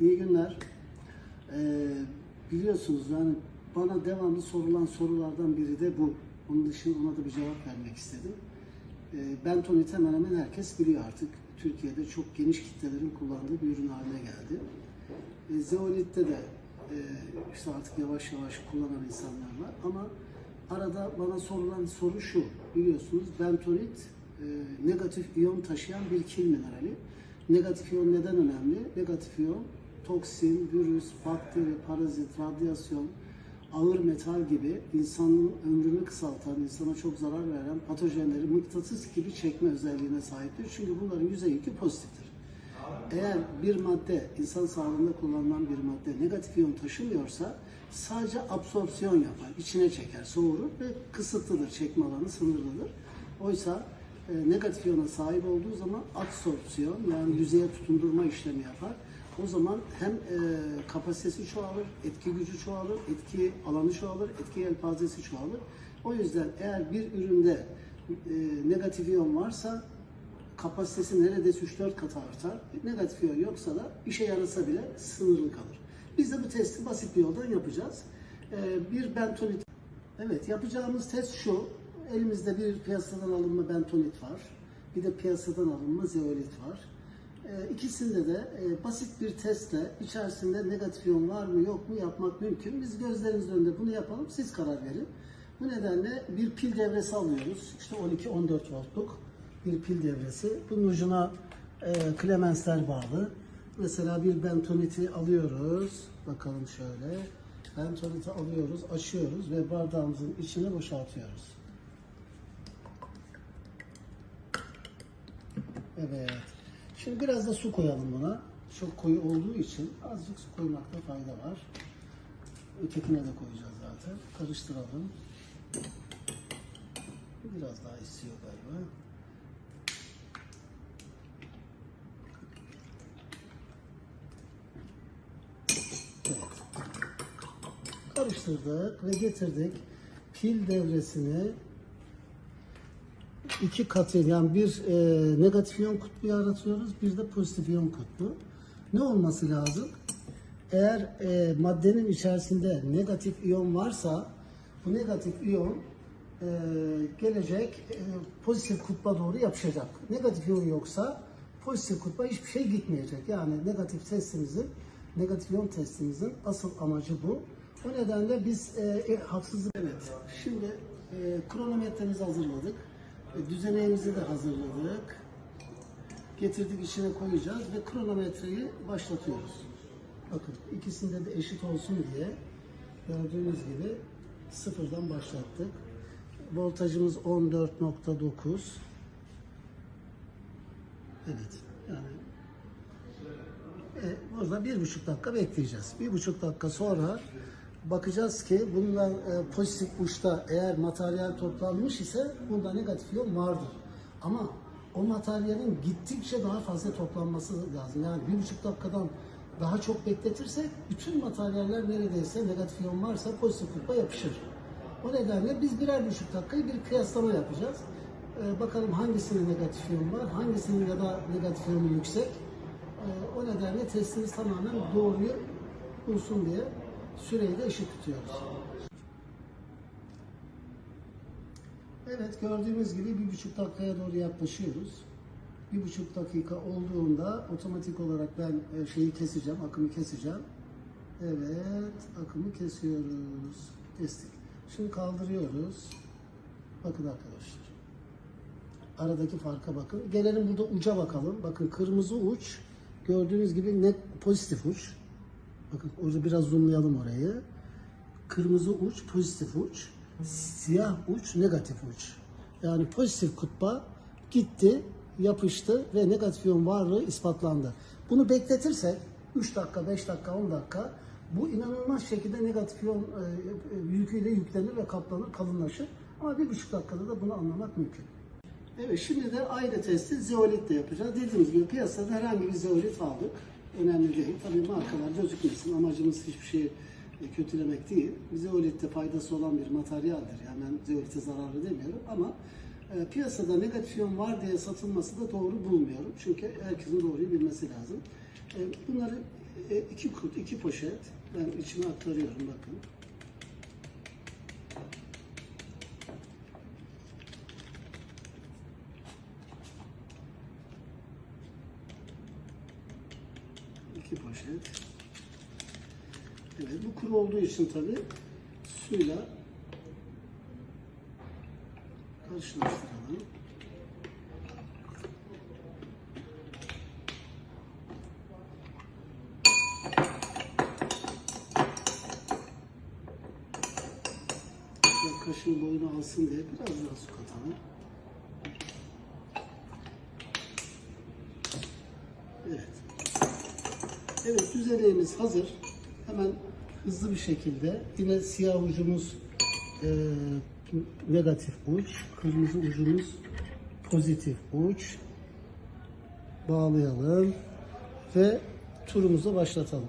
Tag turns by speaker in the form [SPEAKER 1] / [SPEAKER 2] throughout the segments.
[SPEAKER 1] İyi günler. Ee, biliyorsunuz yani bana devamlı sorulan sorulardan biri de bu. Onun dışında ona da bir cevap vermek istedim. Ee, bentonit hemen hemen herkes biliyor artık. Türkiye'de çok geniş kitlelerin kullandığı bir ürün haline geldi. E, zeolitte de e, işte artık yavaş yavaş kullanan insanlar var ama arada bana sorulan soru şu. Biliyorsunuz bentonit e, negatif iyon taşıyan bir kil minerali. Negatif iyon neden önemli? Negatif iyon toksin, virüs, bakteri, parazit, radyasyon, ağır metal gibi insanın ömrünü kısaltan, insana çok zarar veren patojenleri mıknatıs gibi çekme özelliğine sahiptir. Çünkü bunların yüzey yükü pozitiftir. Eğer bir madde, insan sağlığında kullanılan bir madde negatif iyon taşımıyorsa sadece absorpsiyon yapar, içine çeker, soğurur ve kısıtlıdır, çekme alanı sınırlıdır. Oysa e, negatif iyona sahip olduğu zaman absorpsiyon yani yüzeye tutundurma işlemi yapar. O zaman hem e, kapasitesi çoğalır, etki gücü çoğalır, etki alanı çoğalır, etki yelpazesi çoğalır. O yüzden eğer bir üründe e, negatif iyon varsa kapasitesi neredeyse 3-4 kat artar. Negatif iyon yoksa da işe yarasa bile sınırlı kalır. Biz de bu testi basit bir yoldan yapacağız. Ee, bir bentonit. Evet yapacağımız test şu. Elimizde bir piyasadan alınma bentonit var. Bir de piyasadan alınma zeolit var. Ee, ikisinde de e, basit bir testle içerisinde negatif iyon var mı yok mu yapmak mümkün. Biz gözlerinizin önünde bunu yapalım. Siz karar verin. Bu nedenle bir pil devresi alıyoruz. İşte 12-14 voltluk bir pil devresi. Bunun ucuna e, klemensler bağlı. Mesela bir bentoniti alıyoruz. Bakalım şöyle. Bentoniti alıyoruz, açıyoruz ve bardağımızın içine boşaltıyoruz. Evet. Şimdi biraz da su koyalım buna. Çok koyu olduğu için azıcık su koymakta fayda var. Ötekine de koyacağız zaten. Karıştıralım. Biraz daha istiyor galiba. Evet. Karıştırdık ve getirdik. Pil devresini iki katı yani bir e, negatif iyon kutbu yaratıyoruz, bir de pozitif iyon kutbu. Ne olması lazım? Eğer e, maddenin içerisinde negatif iyon varsa bu negatif iyon e, gelecek e, pozitif kutba doğru yapışacak. Negatif iyon yoksa pozitif kutba hiçbir şey gitmeyecek. Yani negatif testimizin, negatif iyon testimizin asıl amacı bu. O nedenle biz e, e, haksızlık... Evet, şimdi e, kronometremizi hazırladık. E, düzeneğimizi de hazırladık. Getirdik içine koyacağız ve kronometreyi başlatıyoruz. Bakın ikisinde de eşit olsun diye gördüğünüz gibi sıfırdan başlattık. Voltajımız 14.9. Evet. Yani e, burada bir buçuk dakika bekleyeceğiz. Bir buçuk dakika sonra bakacağız ki bunlar e, pozitif uçta eğer materyal toplanmış ise bunda negatif iyon vardır. Ama o materyalin gittikçe daha fazla toplanması lazım. Yani bir buçuk dakikadan daha çok bekletirsek bütün materyaller neredeyse negatif iyon varsa pozitif kutba yapışır. O nedenle biz birer buçuk dakikayı bir kıyaslama yapacağız. Ee, bakalım hangisinin negatif iyon var, hangisinin ya da negatif iyonu yüksek. Ee, o nedenle testimiz tamamen doğruyu bulsun diye süreyi de eşit tutuyoruz. Evet gördüğünüz gibi bir buçuk dakikaya doğru yaklaşıyoruz. Bir buçuk dakika olduğunda otomatik olarak ben e, şeyi keseceğim, akımı keseceğim. Evet, akımı kesiyoruz. Kestik. Şimdi kaldırıyoruz. Bakın arkadaşlar. Aradaki farka bakın. Gelelim burada uca bakalım. Bakın kırmızı uç. Gördüğünüz gibi net pozitif uç. Bakın orada biraz zoomlayalım orayı. Kırmızı uç pozitif uç. Siyah uç negatif uç. Yani pozitif kutba gitti, yapıştı ve negatif iyon varlığı ispatlandı. Bunu bekletirsek 3 dakika, 5 dakika, 10 dakika bu inanılmaz şekilde negatif iyon e, e, yüküyle yüklenir ve kaplanır, kalınlaşır. Ama bir buçuk dakikada da bunu anlamak mümkün. Evet şimdi de aynı testi zeolitle yapacağız. Dediğimiz gibi piyasada herhangi bir zeolit aldık. Önemli değil. Tabii markalar gözükmesin. Amacımız hiçbir şeyi e, kötülemek değil. Zeolitte faydası olan bir materyaldir. Yani ben zeolite zararlı demiyorum ama e, piyasada negatif iyon var diye satılması da doğru bulmuyorum. Çünkü herkesin doğruyu bilmesi lazım. E, bunları E, iki kut, iki poşet. Ben içine aktarıyorum bakın. İki poşet. Evet, bu kuru olduğu için tabi suyla karşılaştıralım. Kaşın boyunu alsın diye biraz daha su katalım. Evet. Evet düzeneğimiz hazır. Hemen hızlı bir şekilde yine siyah ucumuz e, negatif uç, kırmızı ucumuz pozitif uç. Bağlayalım ve turumuzu başlatalım.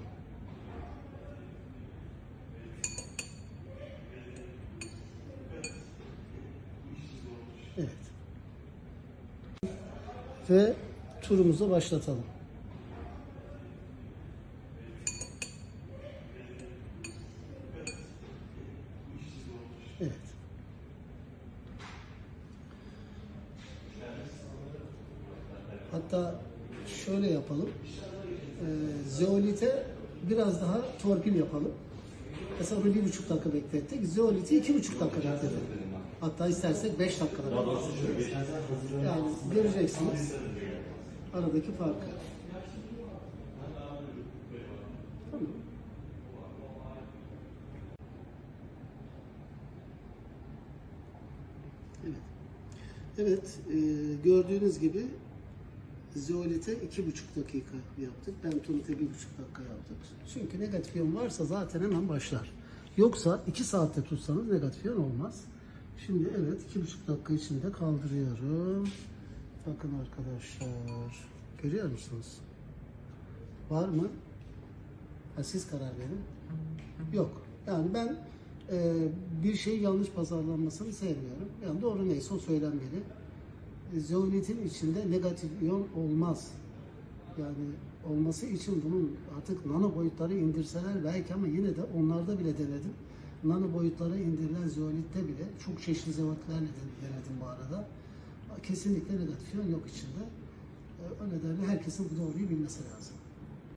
[SPEAKER 1] Evet. Ve turumuzu başlatalım. Evet. Hatta şöyle yapalım. Ee, zeolite biraz daha torpil yapalım. Mesela bir buçuk dakika beklettik. Zeoliti iki buçuk dakika bekletelim. Hatta istersek beş dakikada bekletelim. Yani göreceksiniz aradaki farkı. Tamam. Evet. Evet, e, gördüğünüz gibi zeolite iki buçuk dakika yaptık. Bentonite bir buçuk dakika yaptık. Çünkü negatif iyon varsa zaten hemen başlar. Yoksa iki saatte tutsanız negatif iyon olmaz. Şimdi evet iki buçuk dakika içinde kaldırıyorum. Bakın arkadaşlar. Görüyor musunuz? Var mı? Ha, siz karar verin. Yok. Yani ben e, bir şey yanlış pazarlanmasını sevmiyorum. Yani doğru neyse o söylenmeli. Zeolitin içinde negatif iyon olmaz. Yani olması için bunun artık nano boyutları indirseler belki ama yine de onlarda bile denedim. Nano boyutlara indirilen zeolitte bile çok çeşitli zeolitlerle de denedim bu arada. Kesinlikle negatif iyon yok içinde. E, O nedenle herkesin bu doğruyu bilmesi lazım.